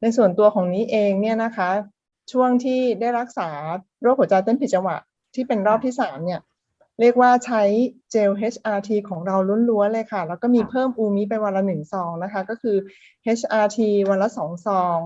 ในส่วนตัวของนี้เองเนี่ยนะคะ ช่วงที่ได้รักษาโรคหัวใจเต้นผิดจังหวะที่เป็นรอบที่สามเนี่ยเรียกว่าใช้เจล HRT ของเราล้วนๆเลยค่ะ แล้วก็มีเพิ่มอูมิไปวันละหนึ่งซองนะคะ ก็คือ HRT วันละสองซอง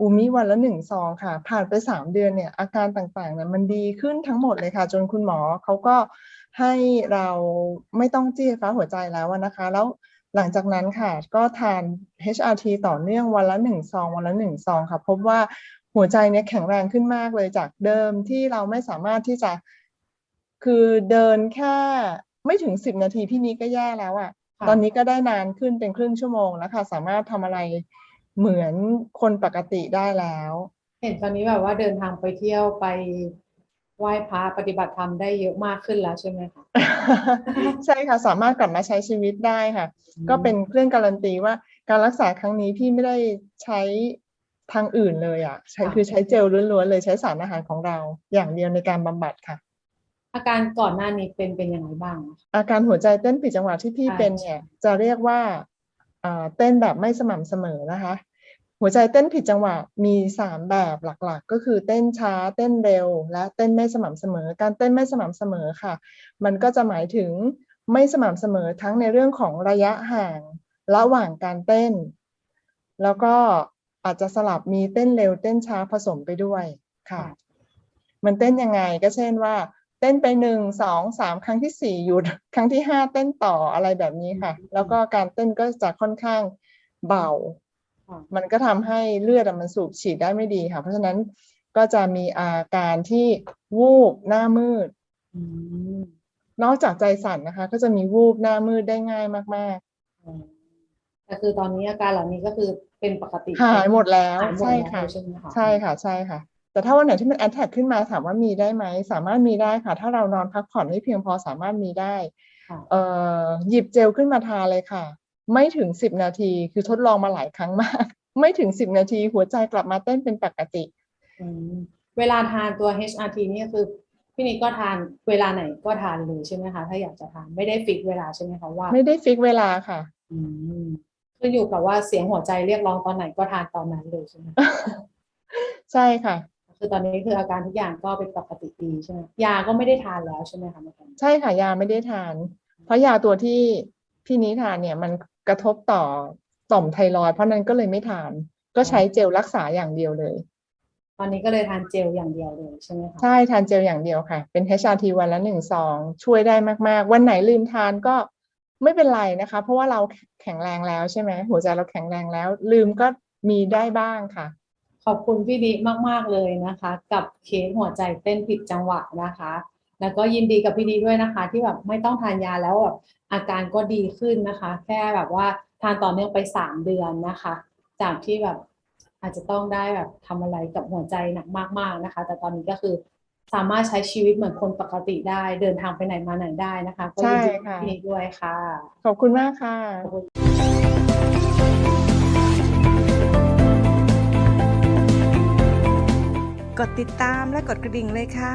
อูมิวันละหนึ่งซองค่ะ ผ่านไปสามเดือนเนี่ยอาการต่างๆเนี่ยมันดีขึ้นทั้งหมดเลยค่ะ จนคุณหมอเขาก็ให้เราไม่ต้องจี้ไฟฟ้าหัวใจแล้วอะนะคะ แล้ว หลังจากนั้นค่ะ ก็ทาน HRT ต่อเนื่องวันละหนึ่งซอง วันละหนึ่งซองค่ะพบว่าหัวใจเนี่ยแข็งแรงขึ้นมากเลยจากเดิมที่เราไม่สามารถที่จะคือเดินแค่ไม่ถึงสิบนาทีพี่นี้ก็แย่แล้วอะค่ะ ตอนนี้ก็ได้นานขึ้นเป็นครึ่งชั่วโมงแล้วค่ะ สามารถทำอะไรเหมือนคนปกติได้แล้ว เห็นตอนนี้แบบว่าเดินทางไปเที่ยวไป ไหว้พระปฏิบัติธรรมได้เยอะมากขึ้นแล้วใช่ไหมคะใช่ค่ะสามารถกลับมาใช้ชีวิตได้ค่ะ ก็เป็นเครื่องการันตีว่าการรักษาครั้งนี้พี่ไม่ได้ใช้ทางอื่นเลยอะใช้คือใช้เจลล้วนๆเลยใช้สารอาหารของเรา อย่างเดียวในการบำบัดค่ะ อาการก่อนหน้านี้เป็นเป็นยังไงบ้างอะอาการหัวใจเต้นผิดจังหวะที่พี่ใช่เป็นเนี่ยจะเรียกว่าอ่าเต้นแบบไม่สม่ำเสมอนะคะ หัวใจเต้นผิดจังหวะมีสามแบบหลักๆ ก็คือเต้นช้าเต้นเร็ว และเต้นไม่สม่ำเสมอ การเต้นไม่สม่ำเสมอค่ะ มันก็จะหมายถึงไม่สม่ำเสมอทั้งในเรื่องของระยะห่างระหว่างการเต้น แล้วก็อาจจะสลับมีเต้นเร็วเต้นช้าผสมไปด้วยค่ะ มันเต้นยังไงก็เช่นว่า เต้นไปหนึ่งสองสามครั้งที่สี่หยุดครั้งที่ห้าเต้นต่ออะไรแบบนี้ค่ะ แล้วก็การเต้นก็จะค่อนข้างเบาค่ะ มันก็ทำให้เลือดอะมันสูบฉีดได้ไม่ดีค่ะ เพราะฉะนั้นก็จะมีอาการที่วูบหน้ามืดอืมนอกจากใจสั่นนะคะ ก็จะมีวูบหน้ามืดได้ง่ายมากอ๋อแต่คือตอนนี้อาการเหล่านี้ก็คือเป็นปกติๆหายหมดแล้วหายหมดใช่แล้วค่ะใช่ไหมคะใช่ค่ะใช่ค่ะ แต่ถ้าวันไหนที่มันแอ t แทกขึ้นมาถามว่ามีได้ไหม สามารถมีได้ค่ะ ถ้าเรานอนพักผ่อนให้เพียงพอสามารถมีได้ค่ะเอ่อหยิบเจลขึ้นมาทาเลยค่ะ ไม่ถึงสิบนาทีคือทดลองมาหลายครั้งมาก ไม่ถึงสิบนาทีหัวใจกลับมาเต้นเป็นปกติอืมเวลาทานตัว HRT นี่ก็คือพี่นิกก็ทานเวลาไหนก็ทานเลยใช่ไหมคะ ถ้าอยากจะทานไม่ได้ฟิกเวลาใช่ไหมคะว่า ไม่ได้ฟิกเวลาค่ะอืมขึ้นอยู่กับว่าเสียงหัวใจเรียกร้องตอนไหนก็ทานตอนนั้นเลยใช่ไหมคะใช่ค่ะ คือตอนนี้คืออาการทุกอย่างก็เป็นปกติดีใช่ไหมยาก็ไม่ได้ทานแล้วใช่ไหมคะเมื่อกี้ใช่ค่ะยาไม่ได้ทาน เพราะยาตัวที่พี่นี้ทานเนี่ยมัน กระทบต่อต่อมไทรอยด์เพราะนั้นก็เลยไม่ทาน ก็ใช้เจลรักษาอย่างเดียวเลย ตอนนี้ก็เลยทานเจลอย่างเดียวเลยใช่ไหมคะใช่ทานเจลอย่างเดียวค่ะ เป็น HRT วันละหนึ่งซองช่วยได้มากๆ วันไหนลืมทานก็ไม่เป็นไรนะคะ เพราะว่าเราแข็งแรงแล้วใช่ไหมหัวใจเราแข็งแรงแล้ว ลืมก็มีได้บ้างค่ะ ขอบคุณพี่ดิมาก ๆ เลยนะคะ กับเคสหัวใจเต้นผิดจังหวะนะคะ แล้วก็ยินดีกับพี่ดีด้วยนะคะ ที่แบบไม่ต้องทานยาแล้วแบบอาการก็ดีขึ้นนะคะ แค่แบบว่าทานต่อเนื่องไปสามเดือนนะคะ จากที่แบบอาจจะต้องได้แบบทำอะไรกับหัวใจหนักมากๆนะคะ แต่ตอนนี้ก็คือสามารถใช้ชีวิตเหมือนคนปกติได้ เดินทางไปไหนมาไหนได้นะคะ ก็ยินดีกับใช่ค่ะพี่ดีด้วยค่ะ ขอบคุณมากค่ะกดติดตามและกดกระดิ่งเลยค่ะ